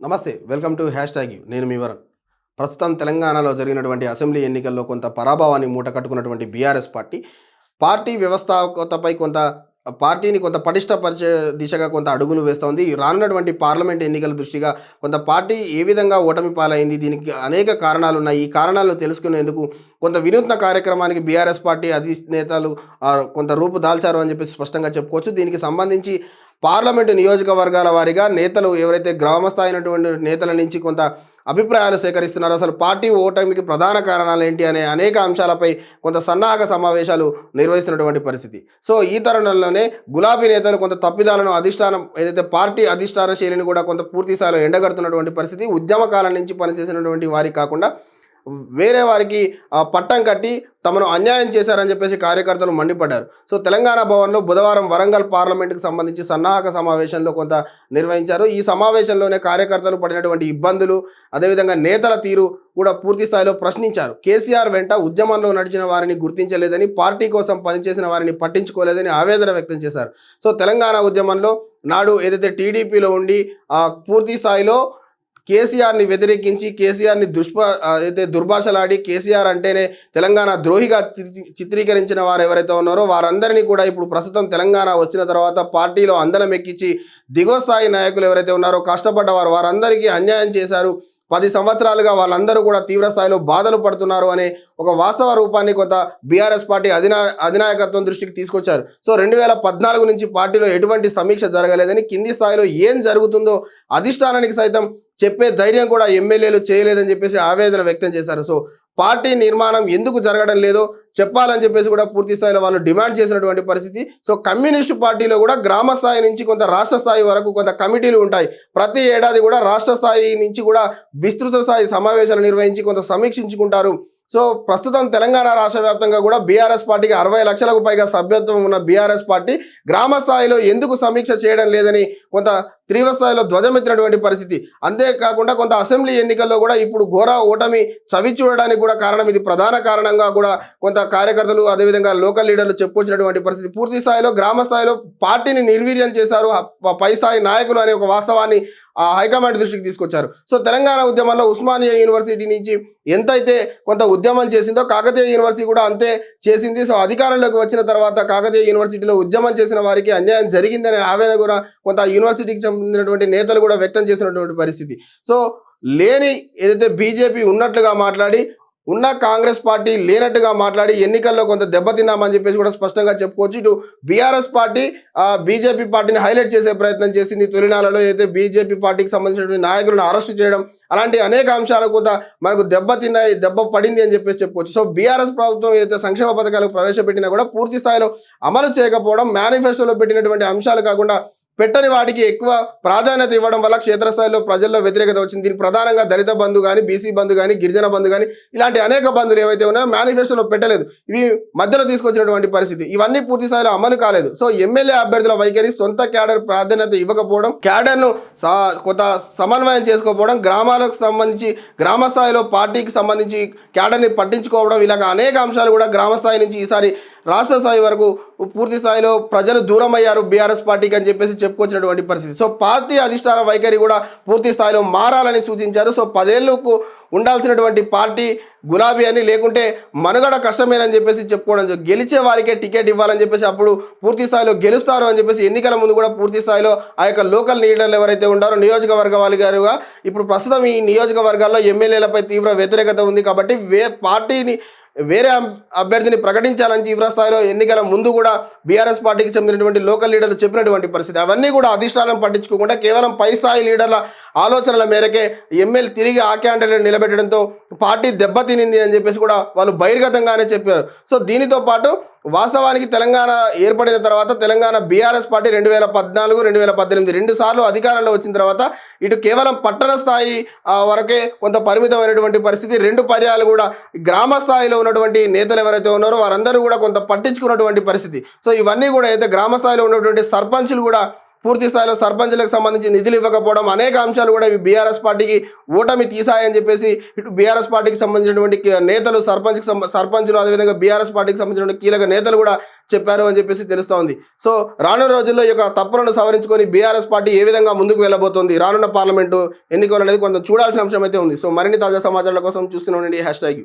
నమస్తే welcome to hash tag you. నేను మీ వరణ్. ప్రస్తుతం తెలంగాణలో జరిగినటువంటి అసెంబ్లీ ఎన్నికల్లో కొంత పరాభవాన్ని మూట కట్టుకున్నటువంటి బీఆర్ఎస్ పార్టీ పార్టీ వ్యవస్థాపకతపై కొంత పార్టీని కొంత పటిష్టపరిచే దిశగా కొంత అడుగులు వేస్తోంది. రానున్నటువంటి పార్లమెంట్ ఎన్నికల దృష్టిగా కొంత పార్టీ ఏ విధంగా ఓటమి పాలైంది దీనికి అనేక కారణాలు ఉన్నాయి ఈ కారణాలను తెలుసుకునేందుకు కొంత వినూత్న కార్యక్రమానికి బీఆర్ఎస్ పార్టీ అధినేతలు కొంత రూపు దాల్చారు అని చెప్పి స్పష్టంగా చెప్పుకోవచ్చు. దీనికి సంబంధించి పార్లమెంటు నియోజకవర్గాల వారీగా నేతలు ఎవరైతే గ్రామస్థాయినటువంటి నేతల నుంచి కొంత అభిప్రాయాలు సేకరిస్తున్నారో అసలు పార్టీ ఓటమికి ప్రధాన కారణాలు ఏంటి అనే అనేక అంశాలపై కొంత సన్నాహక సమావేశాలు నిర్వహిస్తున్నటువంటి పరిస్థితి. సో ఈ తరుణంలోనే గులాబీ నేతలు కొంత తప్పిదాలను అధిష్టానం ఏదైతే పార్టీ అధిష్టాన శైలిని కూడా కొంత పూర్తిస్థాయిలో ఎండగడుతున్నటువంటి పరిస్థితి ఉద్యమ కాలం నుంచి పనిచేసినటువంటి వారి కాకుండా వేరే వారికి పట్టం కట్టి తమను అన్యాయం చేశారని చెప్పేసి కార్యకర్తలు మండిపడ్డారు. సో తెలంగాణ భవన్లో బుధవారం వరంగల్ పార్లమెంటుకు సంబంధించి సన్నాహక సమావేశంలో కొంత నిర్వహించారు. ఈ సమావేశంలోనే కార్యకర్తలు పడినటువంటి ఇబ్బందులు అదేవిధంగా నేతల తీరు కూడా పూర్తి స్థాయిలో ప్రశ్నించారు. కేసీఆర్ వెంట ఉద్యమంలో నడిచిన వారిని గుర్తించలేదని పార్టీ కోసం పనిచేసిన వారిని పట్టించుకోలేదని ఆవేదన వ్యక్తం చేశారు. సో తెలంగాణ ఉద్యమంలో నాడు ఏదైతే టీడీపీలో ఉండి ఆ, పూర్తి స్థాయిలో కేసీఆర్ని వ్యతిరేకించి కేసీఆర్ని దుష్ప అయితే దుర్భాషలాడి కేసీఆర్ అంటేనే తెలంగాణ ద్రోహిగా చిత్రీకరించిన వారు ఎవరైతే ఉన్నారో వారందరినీ కూడా ఇప్పుడు ప్రస్తుతం తెలంగాణ వచ్చిన తర్వాత పార్టీలో అందలం ఎక్కించి దిగువ స్థాయి నాయకులు ఎవరైతే ఉన్నారో కష్టపడ్డవారు వారందరికీ అన్యాయం చేశారు. పది సంవత్సరాలుగా వాళ్ళందరూ కూడా తీవ్ర స్థాయిలో బాధలు పడుతున్నారు అనే ఒక వాస్తవ రూపాన్ని కొంత బీఆర్ఎస్ పార్టీ అధినా అధినాయకత్వం దృష్టికి తీసుకొచ్చారు. సో రెండు వేల పద్నాలుగు నుంచి పార్టీలో ఎటువంటి సమీక్ష జరగలేదని కింది స్థాయిలో ఏం జరుగుతుందో అధిష్టానానికి సైతం చెప్పే ధైర్యం కూడా ఎమ్మెల్యేలు చేయలేదని చెప్పేసి ఆవేదన వ్యక్తం చేశారు. సో పార్టీ నిర్మాణం ఎందుకు జరగడం లేదో చెప్పాలని చెప్పేసి కూడా పూర్తి స్థాయిలో వాళ్ళు డిమాండ్ చేసినటువంటి పరిస్థితి. సో కమ్యూనిస్టు పార్టీలో కూడా గ్రామ స్థాయి నుంచి కొంత రాష్ట్ర స్థాయి వరకు కొంత కమిటీలు ఉంటాయి. ప్రతి ఏడాది కూడా రాష్ట్ర స్థాయి నుంచి కూడా విస్తృత స్థాయి సమావేశాలు నిర్వహించి కొంత సమీక్షించుకుంటారు. సో ప్రస్తుతం తెలంగాణ రాష్ట్ర వ్యాప్తంగా కూడా బీఆర్ఎస్ పార్టీకి అరవై లక్షలకు పైగా సభ్యత్వం ఉన్న బీఆర్ఎస్ పార్టీ గ్రామ స్థాయిలో ఎందుకు సమీక్ష చేయడం లేదని కొంత తీవ్ర స్థాయిలో ధ్వజమెత్తినటువంటి పరిస్థితి. అంతేకాకుండా కొంత అసెంబ్లీ ఎన్నికల్లో కూడా ఇప్పుడు ఘోర ఓటమి చవి చూడడానికి కూడా కారణం ఇది. ప్రధాన కారణంగా కూడా కొంత కార్యకర్తలు అదేవిధంగా లోకల్ లీడర్లు చెప్పుకొచ్చినటువంటి పరిస్థితి. పూర్తి స్థాయిలో గ్రామ స్థాయిలో పార్టీని నిర్వీర్యం చేశారు. పై స్థాయి నాయకులు అనే ఒక వాస్తవాన్ని ఆ హైకమాండ్ దృష్టికి తీసుకొచ్చారు. సో తెలంగాణ ఉద్యమంలో ఉస్మానియా యూనివర్సిటీ నుంచి ఎంతైతే కొంత ఉద్యమం చేసిందో కాకతీయ యూనివర్సిటీ కూడా అంతే చేసింది. సో అధికారంలోకి వచ్చిన తర్వాత కాకతీయ యూనివర్సిటీలో ఉద్యమం చేసిన వారికి అన్యాయం జరిగిందనే ఆవేదన కూడా కొంత యూనివర్సిటీకి చెందినటువంటి నేతలు కూడా వ్యక్తం చేసినటువంటి పరిస్థితి. సో లేని ఏదైతే బీజేపీ ఉన్నట్లుగా మాట్లాడి ఉన్న కాంగ్రెస్ పార్టీ లేనట్టుగా మాట్లాడి ఎన్నికల్లో కొంత దెబ్బతిన్నామని చెప్పేసి కూడా స్పష్టంగా చెప్పుకోవచ్చు. ఇటు బీఆర్ఎస్ పార్టీ బీజేపీ పార్టీని హైలైట్ చేసే ప్రయత్నం చేసింది తొలినాలలో అయితే బీజేపీ పార్టీకి సంబంధించినటువంటి నాయకులను అరెస్ట్ చేయడం అలాంటి అనేక అంశాలు కూడా మనకు దెబ్బతిన్నాయి దెబ్బ పడింది అని చెప్పేసి చెప్పుకోవచ్చు. సో బీఆర్ఎస్ ప్రభుత్వం ఏదైతే సంక్షేమ పథకాలు ప్రవేశపెట్టినా కూడా పూర్తి స్థాయిలో అమలు చేయకపోవడం మేనిఫెస్టోలో పెట్టినటువంటి అంశాలు కాకుండా పెట్టని వాటికి ఎక్కువ ప్రాధాన్యత ఇవ్వడం వల్ల క్షేత్రస్థాయిలో ప్రజల్లో వ్యతిరేకత వచ్చింది. దీనికి ప్రధానంగా దళిత బంధు కానీ బీసీ బంధు కానీ గిరిజన బంధు కానీ ఇలాంటి అనేక బంధులు ఏవైతే ఉన్నాయో మేనిఫెస్టోలో పెట్టలేదు. ఇవి మధ్యలో తీసుకొచ్చినటువంటి పరిస్థితి. ఇవన్నీ పూర్తి స్థాయిలో అమలు కాలేదు. సో ఎమ్మెల్యే అభ్యర్థుల వైఖరి సొంత క్యాడర్ ప్రాధాన్యత ఇవ్వకపోవడం క్యాడర్ను సా- కొంత సమన్వయం చేసుకోకపోవడం గ్రామాలకు సంబంధించి గ్రామ స్థాయిలో పార్టీకి సంబంధించి క్యాడర్ని పట్టించుకోవడం ఇలాగ అనేక అంశాలు కూడా గ్రామ స్థాయి నుంచి ఈసారి రాష్ట్ర స్థాయి వరకు పూర్తి స్థాయిలో ప్రజలు దూరం అయ్యారు బీఆర్ఎస్ పార్టీకి అని చెప్పేసి చెప్పుకొచ్చినటువంటి పరిస్థితి. సో పార్టీ అధిష్టాన వైఖరి కూడా పూర్తి స్థాయిలో మారాలని సూచించారు. సో పదేళ్ళకు ఉండాల్సినటువంటి పార్టీ గులాబీ అని లేకుంటే మనుగడ కష్టమేనని చెప్పేసి చెప్పుకోవడం గెలిచే వారికే టికెట్ ఇవ్వాలని చెప్పేసి అప్పుడు పూర్తి స్థాయిలో గెలుస్తారు అని చెప్పేసి ఎన్నికల ముందు కూడా పూర్తి స్థాయిలో ఆ యొక్క లోకల్ లీడర్లు ఎవరైతే ఉంటారో నియోజకవర్గ వారిగారుగా ఇప్పుడు ప్రస్తుతం ఈ నియోజకవర్గాల్లో ఎమ్మెల్యేలపై తీవ్ర వ్యతిరేకత ఉంది కాబట్టి వే పార్టీని వేరే అభ్యర్థిని ప్రకటించాలని తీవ్రస్థాయిలో ఎన్నికల ముందు కూడా బీఆర్ఎస్ పార్టీకి చెందినటువంటి లోకల్ లీడర్లు చెప్పినటువంటి పరిస్థితి. అవన్నీ కూడా అధిష్టానం పట్టించుకోకుండా కేవలం పై స్థాయి లీడర్ల ఆలోచనల మేరకే ఎమ్మెల్యే తిరిగి ఆ క్యాండిడేట్ నిలబెట్టడంతో పార్టీ దెబ్బతినింది అని చెప్పేసి కూడా వాళ్ళు బహిర్గతంగానే చెప్పారు. సో దీనితో పాటు వాస్తవానికి తెలంగాణ ఏర్పడిన తర్వాత తెలంగాణ బీఆర్ఎస్ పార్టీ రెండు వేల పద్నాలుగు రెండు వేల పద్దెనిమిది రెండు సార్లు అధికారంలో వచ్చిన తర్వాత ఇటు కేవలం పట్టణ స్థాయి వరకే కొంత పరిమితమైనటువంటి పరిస్థితి రెండు పర్యాలు కూడా గ్రామ స్థాయిలో ఉన్నటువంటి నేతలు ఎవరైతే ఉన్నారో వారందరూ కూడా కొంత పట్టించుకున్నటువంటి పరిస్థితి. సో ఇవన్నీ కూడా అయితే గ్రామ స్థాయిలో ఉన్నటువంటి సర్పంచులు కూడా పూర్తి స్థాయిలో సర్పంచ్లకు సంబంధించి నిధులు ఇవ్వకపోవడం అనేక అంశాలు కూడా ఇవి బీఆర్ఎస్ పార్టీకి ఓటమి తీసాయని చెప్పేసి ఇటు బీఆర్ఎస్ పార్టీకి సంబంధించినటువంటి నేతలు సర్పంచ్కి సర్పంచులు సర్పంచ్లు అదేవిధంగా బీఆర్ఎస్ పార్టీకి సంబంధించిన కీలక నేతలు కూడా చెప్పారు అని చెప్పేసి తెలుస్తోంది. సో రానున్న రోజుల్లో ఈ యొక్క తప్పులను సవరించుకొని బీఆర్ఎస్ పార్టీ ఏ విధంగా ముందుకు వెళ్ళబోతోంది? రానున్న పార్లమెంటు ఎన్నికలు అనేది కొంత చూడాల్సిన అంశం అయితే ఉంది. సో మరిన్ని తాజా సమాచారాల కోసం చూస్తూనే ఉండండి. Hash tag